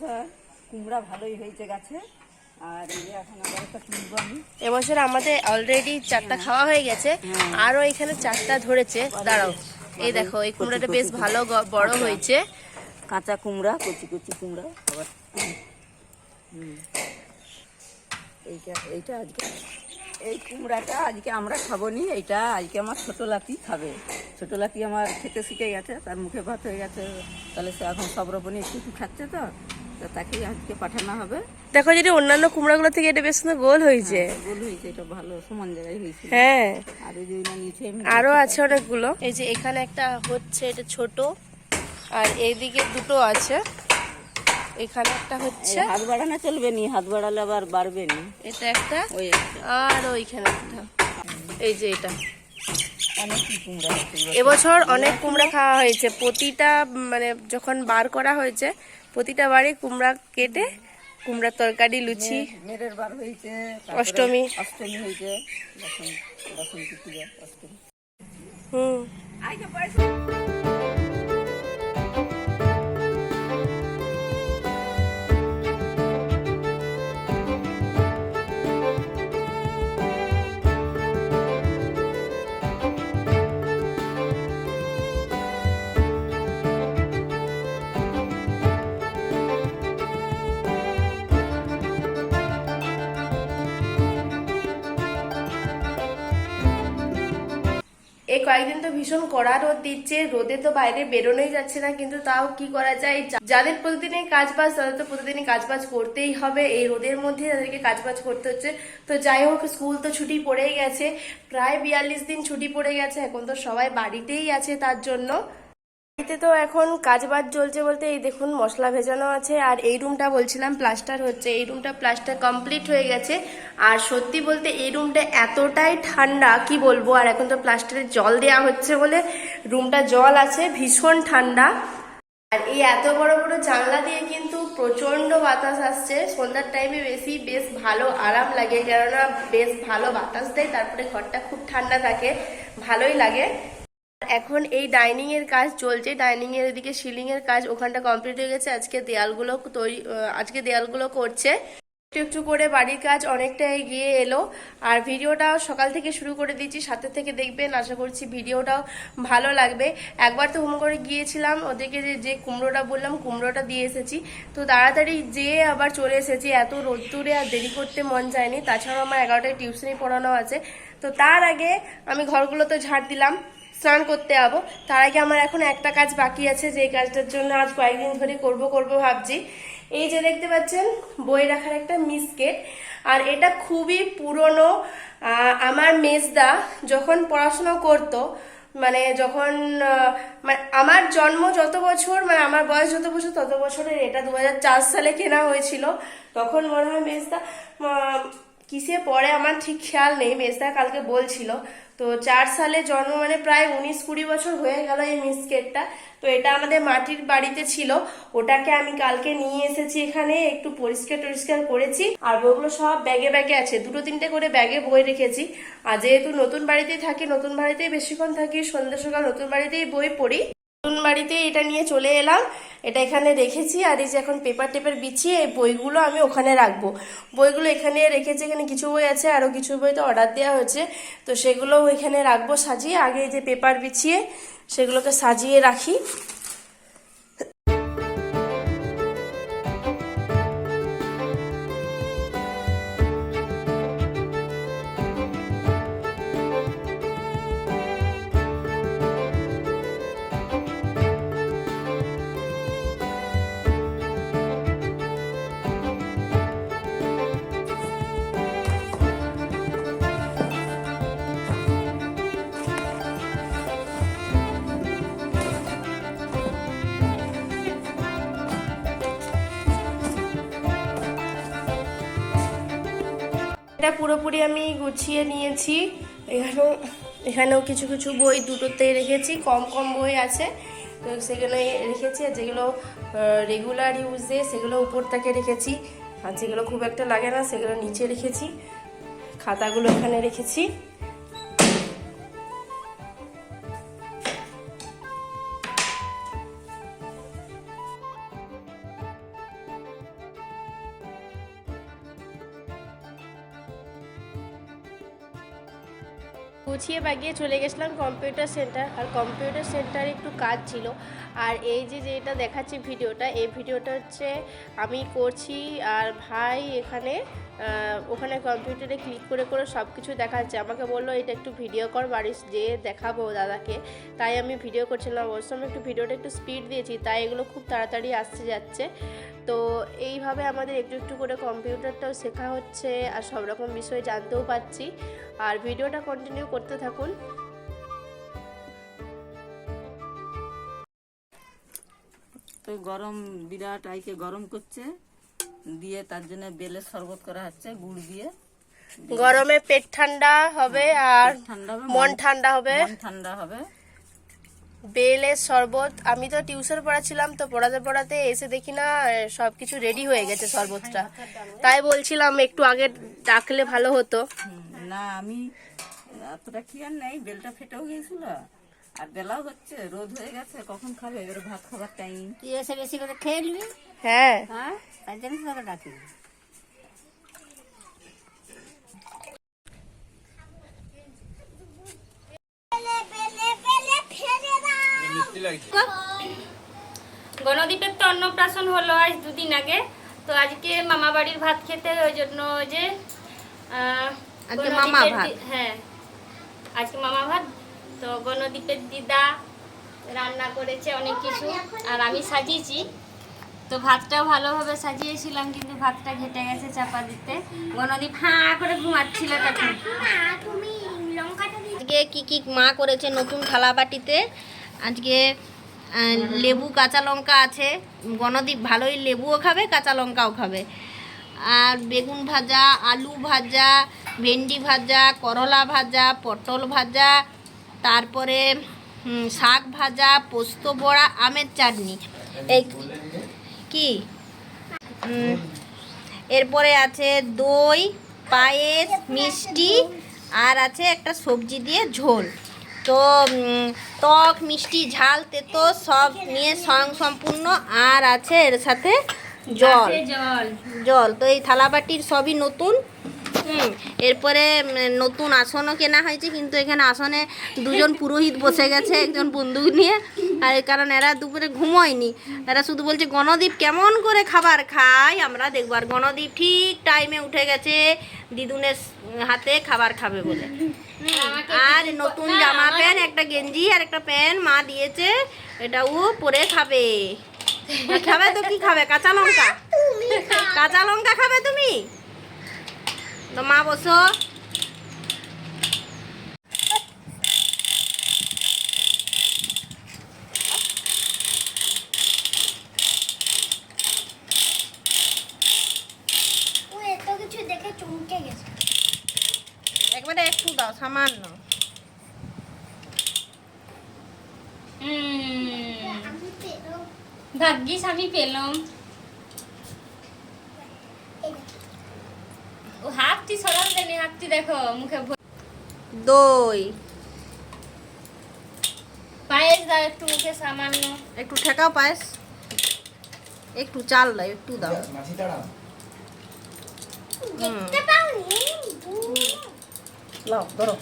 এবছর কুমড়া ভালোই হয়েছে গাছে। আর এখন আবার একটা তুলবো আমি। এবছর আমাদের অলরেডি চারটা খাওয়া হয়ে গেছে আরও এখানে চারটা ধরেছে। দাঁড়াও এই দেখো এই কুমড়াটা বেশ ভালো বড় হয়েছে। কাঁচা কুমড়া কচি কচি কুমড়া আবার। এইটা এইটা আজকে এই কুমড়াটা আজকে আমরা খাব নি এইটা আজকে আমার ছোট লাতি খাবে। ছোট লাতি আমার খেতে শিখে গেছে তার মুখে ভাত হয়ে গেছে। তাহলে সে এখন সব রকমই একটু একটু খাচ্ছে তো। তো তাকেই আজকে পাঠানো হবে। দেখো যদি অন্যান্য কুমড়াগুলো থেকে এটা বেশ সুন্দর গোল হয়েছে। গোল হয়েছে এটা ভালো সমান জায়গায় হয়েছে হ্যাঁ। আর এই যে নিচে আরও আছে অনেকগুলো। এই যে এখানে একটা হচ্ছে এটা ছোট আর এইদিকে দুটো আছে। এখানে একটা হচ্ছে। হাত বাড়ানো চলবে নি হাত বাড়ালে আবার বাড়বে নি। এটা একটা ওই আর ওইখানে একটা এই যে এটা। এবছর অনেক কুমড়া খাওয়া হয়েছে। প্রতিটা মানে যখন বার করা হয়েছে প্রতিটা বারে কুমড়া কেটে কুমড়ার তরকারি লুচি মেরের বার হয়েছে অষ্টমী। অষ্টমী হয়েছে হুম। এই কয়েকদিন তো ভীষণ কড়া রোদ দিচ্ছে, রোদে তো বাইরে বেরোনোই যাচ্ছে না, কিন্তু তাও কি করা যায়? যাদের প্রতিদিনই কাজ বাজ তাদের তো প্রতিদিনই কাজ বাজ করতেই হবে, এই রোদের মধ্যে তাদেরকে কাজ বাজ করতে হচ্ছে। তো যাই হোক, স্কুল তো ছুটি পড়েই গেছে, প্রায় বিয়াল্লিশ দিন ছুটি পড়ে গেছে, এখন তো সবাই বাড়িতেই আছে তার জন্য। বাড়িতে তো এখন কাজ বাজ চলছে বলতে এই দেখুন মশলা ভেজানো আছে, আর এই রুমটা বলছিলাম প্লাস্টার হচ্ছে, এই রুমটা প্লাস্টার কমপ্লিট হয়ে গেছে। আর সত্যি বলতে এই রুমটা এতটাই ঠান্ডা, কি বলব, আর এখন তো প্লাস্টারে জল দেওয়া হচ্ছে বলে রুমটা জল আছে, ভীষণ ঠান্ডা। আর এই এত বড় বড় জানলা দিয়ে কিন্তু প্রচণ্ড বাতাস আসছে, সন্ধ্যার টাইমে বেশি বেশ ভালো আরাম লাগে, কেননা বেশ ভালো বাতাস দেয়, তারপরে ঘরটা খুব ঠান্ডা থাকে, ভালোই লাগে। এখন এই ডাইনিং এর কাজ চলছে ডাইনিং এর এদিকে সিলিং এর কাজ ওখানটা কমপ্লিট হয়ে গেছে, আজকে দেয়ালগুলো তৈরি আজকে দেয়ালগুলো করছে। একটু একটু করে বাড়ির কাজ অনেকটা এগিয়ে এলো, আর ভিডিওটাও সকাল থেকে শুরু করে দিয়েছি, সাথে থেকে দেখবেন, আশা করছি ভিডিওটাও ভালো লাগবে। একবার তো হোম করে গিয়েছিলাম ওদেরকে যে যে কুমড়োটা বললাম, কুমড়োটা দিয়ে এসেছি। তো তাড়াতাড়ি যেয়ে আবার চলে এসেছি, এত রোদ্দুরে আর দেরি করতে মন যায়নি। তাছাড়াও আমার এগারোটায় টিউশনি পড়ানো আছে। তো তার আগে আমি ঘরগুলো তো ঝাড় দিলাম। স্নান করতে যাব। তার আগে আমার এখন একটা কাজ বাকি আছে, যে কাজটার জন্য আজ কয়েকদিন ধরে করব করব ভাবছি। এই যে দেখতে পাচ্ছেন, বই রাখার একটা মিসকেট। আর এটা খুবই পুরনো আমার মেজদা যখন পড়াশোনা করতো মানে যখন মানে আমার জন্ম যত বছর মানে আমার বয়স যত বছর, তত বছরের এটা দু হাজার চার সালে কেনা হয়েছিল। তখন মনে হয় মেজদা কিসে পড়ে আমার ঠিক খেয়াল নেই, মেজদা কালকে বলছিল। তো চার সালে জন্ম মানে প্রায় উনিশ কুড়ি বছর হয়ে গেল এই মিসকেটটা তো এটা আমাদের মাটির বাড়িতে ছিল। ওটাকে আমি কালকে নিয়ে এসেছি এখানে, একটু পরিষ্কার টরিষ্কার করেছি। আর বইগুলো সব ব্যাগে ব্যাগে আছে। দুটো তিনটে করে ব্যাগে বই রেখেছি। আর যেহেতু নতুন বাড়িতেই থাকি, নতুন বাড়িতেই বেশিক্ষণ থাকি সন্ধ্যা সকাল নতুন বাড়িতেই বই পড়ি। নতুন বাড়িতে এটা নিয়ে চলে এলাম। এটা এখানে রেখেছি আর এই যে এখন পেপার টেপার বিছিয়ে এই বইগুলো আমি ওখানে রাখব। বইগুলো এখানে রেখেছি, এখানে কিছু বই আছে আরও কিছু বই তো অর্ডার দেওয়া হয়েছে। তো সেগুলো এখানে রাখব সাজিয়ে, আগে এই যে পেপার বিছিয়ে সেগুলোকে সাজিয়ে রাখি। এটা পুরোপুরি আমি গুছিয়ে নিয়েছি। এখানেও এখানেও কিছু কিছু বই দুটোতে রেখেছি, কম কম বই আছে। তো সেগুলো রেখেছি, আর যেগুলো রেগুলার ইউজে সেগুলো উপর থেকে রেখেছি। আর যেগুলো খুব একটা লাগে না, সেগুলো নিচে রেখেছি। খাতাগুলো এখানে রেখেছি। গুছিয়ে বাগিয়ে চলে গেছিলাম কম্পিউটার সেন্টার আর কম্পিউটার সেন্টারে একটু কাজ ছিল। আর এই যে যেটা দেখাচ্ছি ভিডিওটা, এই ভিডিওটা হচ্ছে আমি করছি আর ভাই এখানে ওখানে কম্পিউটারে ক্লিক করে করে সব কিছু দেখাচ্ছে। আমাকে বলল, এটা একটু ভিডিও কর বাড়ি যে দেখাবো দাদাকে। তাই আমি ভিডিও করছিলাম। অবশ্য আমি একটু ভিডিওটা একটু স্পিড দিয়েছি, তাই এগুলো খুব তাড়াতাড়ি আসতে যাচ্ছে। তো এইভাবে আমাদের একটু একটু করে কম্পিউটারটাও শেখা হচ্ছে আর সব রকম বিষয় জানতেও পাচ্ছি আর ভিডিওটা কন্টিনিউ করতে থাকুন। তো গরম, বিরাট আইকে গরম করছে। দিয়ে তার জন্য বেলের শরবত করা হচ্ছে গুড় দিয়ে। গরমে পেট ঠান্ডা হবে আর ঠান্ডা মন ঠান্ডা হবে। ঠান্ডা হবে। বেলের শরবত আমি তো টিউশন পড়াচ্ছিলাম তো পড়াতে পড়াতে এসে দেখি না সব কিছু রেডি হয়ে গেছে শরবতটা। তাই বলছিলাম একটু আগে ডাকলে ভালো হতো। না আমি এতটা কি আর নেই বেলটা ফেটেও গিয়েছিল আর বেলাও হচ্ছে রোদ হয়ে গেছে কখন খাবে? এবার ভাত খাবার টাইম তুই এসে বেশি করে খেয়ে নিবি? হ্যাঁ। হ্যাঁ? তার জন্য তো তোকে ডাকি গণদ্বীপের তো অন্নপ্রাশন হলো আজ দুদিন আগে। তো আজকে মামা বাড়ির ভাত খেতে ওই জন্য ওই যে আহ, আজকে গণদ্বীপের মামা ভাত। হ্যাঁ আজকে মামা ভাত। তো গণদ্বীপের দিদা রান্না করেছে অনেক কিছু। আর আমি সাজিয়েছি। তো ভাতটাও ভালোভাবে সাজিয়েছিলাম, কিন্তু ভাতটা ঘেটে গেছে চাপা দিতে। গণদ্বীপ হাঁ করে ঘুমাচ্ছিল আজকে কি কি মা করেছে নতুন থালা বাটিতে আজকে লেবু, কাঁচা লঙ্কা আছে। গণদীপ ভালোই লেবুও খাবে, কাঁচা লঙ্কাও খাবে। আর বেগুন ভাজা, আলু ভাজা, ভেন্ডি ভাজা, করলা ভাজা, পটল ভাজা, তারপরে শাক ভাজা, পোস্ত বড়া, আমের চাটনি। এই কি? এরপরে আছে দই পায়েস মিষ্টি আর আছে একটা সবজি দিয়ে ঝোল। তো ত্বক টক মিষ্টি ঝাল তেতো সব নিয়ে স্বয়ং সম্পূর্ণ আর আছে এর সাথে জল। জল। জল। তো এই থালাবাটির সবই নতুন। হুম, এরপরে নতুন আসনও কেনা হয়েছে, কিন্তু এখানে আসনে দুজন পুরোহিত বসে গেছে, একজন বন্দুক নিয়ে। আর কারণ এরা দুপুরে ঘুমোয়নি। এরা শুধু বলছে, গণদীপ, কেমন করে খাবার খায় আমরা দেখব। আর গণদীপ ঠিক টাইমে উঠে গেছে, দিদুনের হাতে খাবার খাবে বলে। আর নতুন জামা প্যান্ট, একটা গেঞ্জি আর একটা প্যান্ট মা দিয়েছে, এটা ও পরে খাবে। খাবে তো কি খাবে? কাঁচা লঙ্কা? কাঁচা লঙ্কা খাবে তুমি? তো মা বসো। একবারে একটু দাও সামান্য। হুম। ভাগ্যিস আমি পেলাম। হাতটি সরাল দেনি হাতটি দেখো মুখে দই। পায়েস দাও একটু মুখে সামান্য। একটু ঠেকাও পায়েস। একটু চাল দাও একটু দাও। লাও ধরো।